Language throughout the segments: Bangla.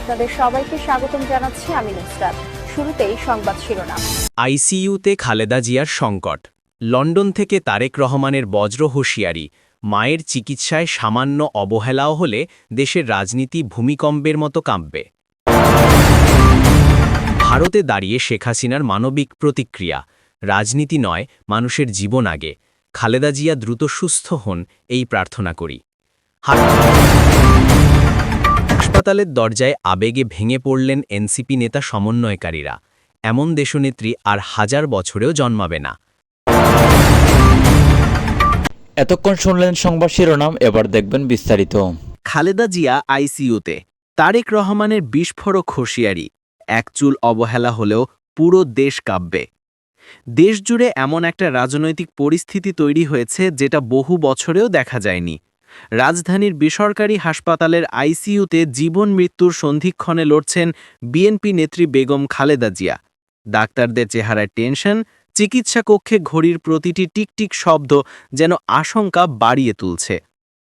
আপনাদের সবাইকে স্বাগতম জানাচ্ছি আমি নুসরাত। শুরুতেই সংবাদ শিরোনাম। আইসিইউতে খালেদা জিয়ার সংকট। লন্ডন থেকে তারেক রহমানের বজ্র হুঁশিয়ারি, মায়ের চিকিৎসায় সামান্য অবহেলাও হলে দেশের রাজনীতি ভূমিকম্পের মতো কাঁপবে। ভারতে দাঁড়িয়ে শেখ হাসিনার মানবিক প্রতিক্রিয়া, রাজনীতি নয়, মানুষের জীবন আগে। খালেদা জিয়া দ্রুত সুস্থ হন, এই প্রার্থনা করি। হাসপাতালের দরজায় আবেগে ভেঙে পড়লেন এনসিপি নেতা সমন্বয়কারীরা। এমন দেশনেত্রী আর হাজার বছরেও জন্মাবে না। এতক্ষণ শুনলেন সংবাদ শিরোনাম এবার দেখবেন বিস্তারিত। খালেদা জিয়া আইসিইউতে। তারেক রহমানের বিস্ফোরক হুঁশিয়ারি। এক চুল অবহেলা হলেও পুরো দেশ কাঁপবে। দেশজুড়ে এমন একটা রাজনৈতিক পরিস্থিতি তৈরি হয়েছে যেটা বহু বছরেও দেখা যায়নি। রাজধানীর বেসরকারি হাসপাতালের আইসিইউতে জীবন মৃত্যুর সন্ধিক্ষণে লড়ছেন বিএনপি নেত্রী বেগম খালেদা জিয়া। ডাক্তারদের চেহারায় টেনশন, চিকিৎসা কক্ষে ঘড়ির প্রতিটি টিকটিক শব্দ যেন আশঙ্কা বাড়িয়ে তুলছে।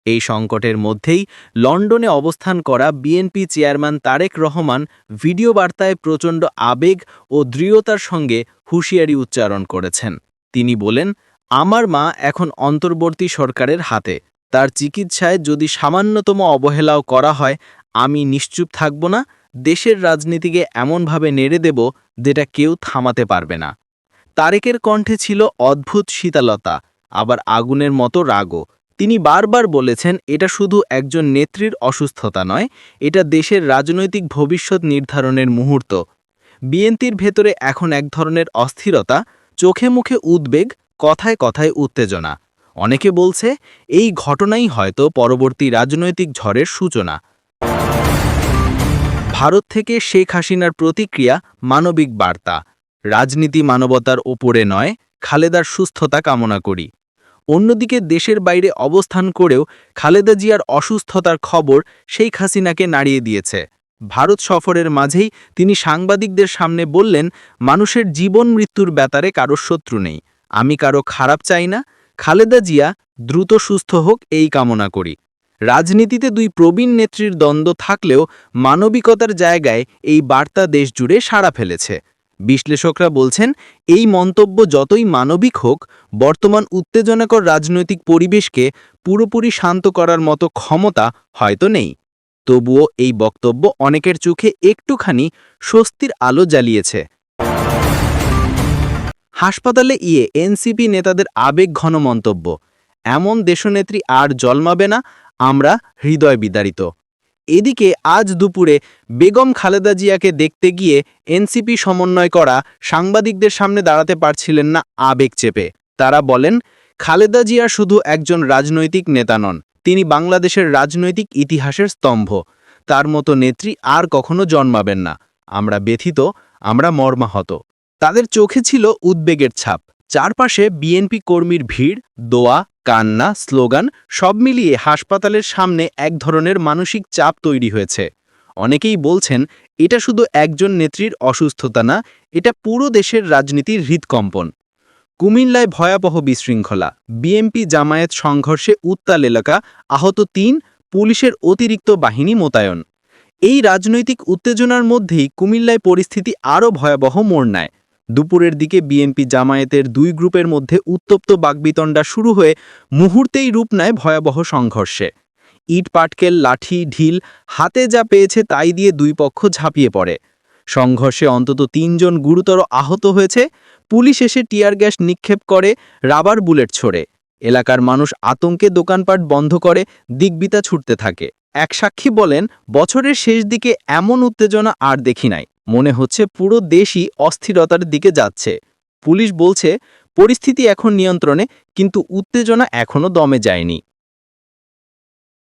এই সংকটের মধ্যেই লন্ডনে অবস্থান করা BNP chairman Tarek Rahman video বার্তায় প্রচণ্ড আবেগ ও দৃঢ়তার সঙ্গে হুঁশিয়ারি উচ্চারণ করেছেন। তিনি বলেন, আমার মা এখন অন্তর্বর্তী সরকারের হাতে। তার চিকিৎসায় যদি সামান্যতম অবহেলাও করা হয়, আমি নিশ্চুপ থাকব না, দেশের রাজনীতিকে এমনভাবে নেড়ে দেব যেটা কেউ থামাতে পারবে না। তারেকের কণ্ঠে ছিল অদ্ভুত শীতলতা, আবার আগুনের মতো রাগও। তিনি বারবার বলেছেন, এটা শুধু একজন নেত্রীর অসুস্থতা নয়, এটা দেশের রাজনৈতিক ভবিষ্যৎ নির্ধারণের মুহূর্ত। বিএনপির ভেতরে এখন এক ধরনের অস্থিরতা, চোখে মুখে উদ্বেগ, কথায় কথায় উত্তেজনা। অনেকে বলছে এই ঘটনাই হয়তো পরবর্তী রাজনৈতিক ঝড়ের সূচনা। ভারত থেকে শেখ হাসিনার প্রতিক্রিয়া মানবিক বার্তা। রাজনীতি মানবতার ওপরে নয়, খালেদার সুস্থতা কামনা করি। অন্যদিকে দেশের বাইরে অবস্থান করেও খালেদা জিয়ার অসুস্থতার খবর শেখ হাসিনাকে নাড়িয়ে দিয়েছে। ভারত সফরের মাঝেই তিনি সাংবাদিকদের সামনে বললেন, মানুষের জীবন মৃত্যুর ব্যাপারে কারও শত্রু নেই। আমি কারও খারাপ চাই না খালেদা জিয়া দ্রুত সুস্থ হোক এই কামনা করি। রাজনীতিতে দুই প্রবীণ নেত্রীর দ্বন্দ্ব থাকলেও মানবিকতার জায়গায় এই বার্তা দেশজুড়ে সাড়া ফেলেছে। বিশ্লেষকরা বলছেন, এই মন্তব্য যতই মানবিক হোক, বর্তমান উত্তেজনাকর রাজনৈতিক পরিবেশকে পুরোপুরি শান্ত করার মতো ক্ষমতা হয়তো নেই। তবুও এই বক্তব্য অনেকের চোখে একটুখানি স্বস্তির আলো জ্বালিয়েছে। হাসপাতালে ইয়ে এনসিপি নেতাদের আবেগ ঘন মন্তব্য। এমন দেশনেত্রী আর জন্মাবে না, আমরা হৃদয় বিদারিত। এদিকে আজ দুপুরে বেগম খালেদা জিয়াকে দেখতে গিয়ে এনসিপি সমন্বয় করা সাংবাদিকদের সামনে দাঁড়াতে পারছিলেন না আবেগ চেপে। তারা বলেন, খালেদা জিয়া শুধু একজন রাজনৈতিক নেতা নন, তিনি বাংলাদেশের রাজনৈতিক ইতিহাসের স্তম্ভ। তার মতো নেত্রী আর কখনো জন্মাবেন না। আমরা ব্যথিত, আমরা মর্মাহত। তাদের চোখে ছিল উদ্বেগের ছাপ। চারপাশে বিএনপি কর্মীর ভিড়, দোয়া, কান্না, স্লোগান সব মিলিয়ে হাসপাতালের সামনে এক ধরনের মানসিক চাপ তৈরি হয়েছে। অনেকেই বলছেন, এটা শুধু একজন নেত্রীর অসুস্থতা না, এটা পুরো দেশের রাজনীতির হৃদকম্পন। কুমিল্লায় ভয়াবহ বিশৃঙ্খলা। বিএমপি জামায়াত সংঘর্ষে উত্তাল এলাকা, আহত তিন, পুলিশের অতিরিক্ত বাহিনী মোতায়েন। এই রাজনৈতিক উত্তেজনার মধ্যেই কুমিল্লায় পরিস্থিতি আরও ভয়াবহ মোড় নেয়। দুপুরের দিকে বিএনপি জামায়াতের দুই গ্রুপের মধ্যে উত্তপ্ত বাগবিতণ্ডা শুরু হয়ে মুহূর্তেই রূপ নেয় ভয়াবহ সংঘর্ষে। ইট, পাটকেল, লাঠি, ঢিল, হাতে যা পেয়েছে তাই দিয়ে দুই পক্ষ ঝাঁপিয়ে পড়ে। সংঘর্ষে অন্তত তিনজন গুরুতর আহত হয়েছে। পুলিশ এসে টিয়ার গ্যাস নিক্ষেপ করে, রাবার বুলেট ছোড়ে। এলাকার মানুষ আতঙ্কে দোকানপাট বন্ধ করে, দিকবিতা ছুটতে থাকে। এক সাক্ষী বলেন, বছরের শেষ দিকে এমন উত্তেজনা আর দেখি নাই। মনে হচ্ছে পুরো দেশই অস্থিরতার দিকে যাচ্ছে। পুলিশ বলছে, পরিস্থিতি এখন নিয়ন্ত্রণে, কিন্তু উত্তেজনা এখনও দমে যায়নি।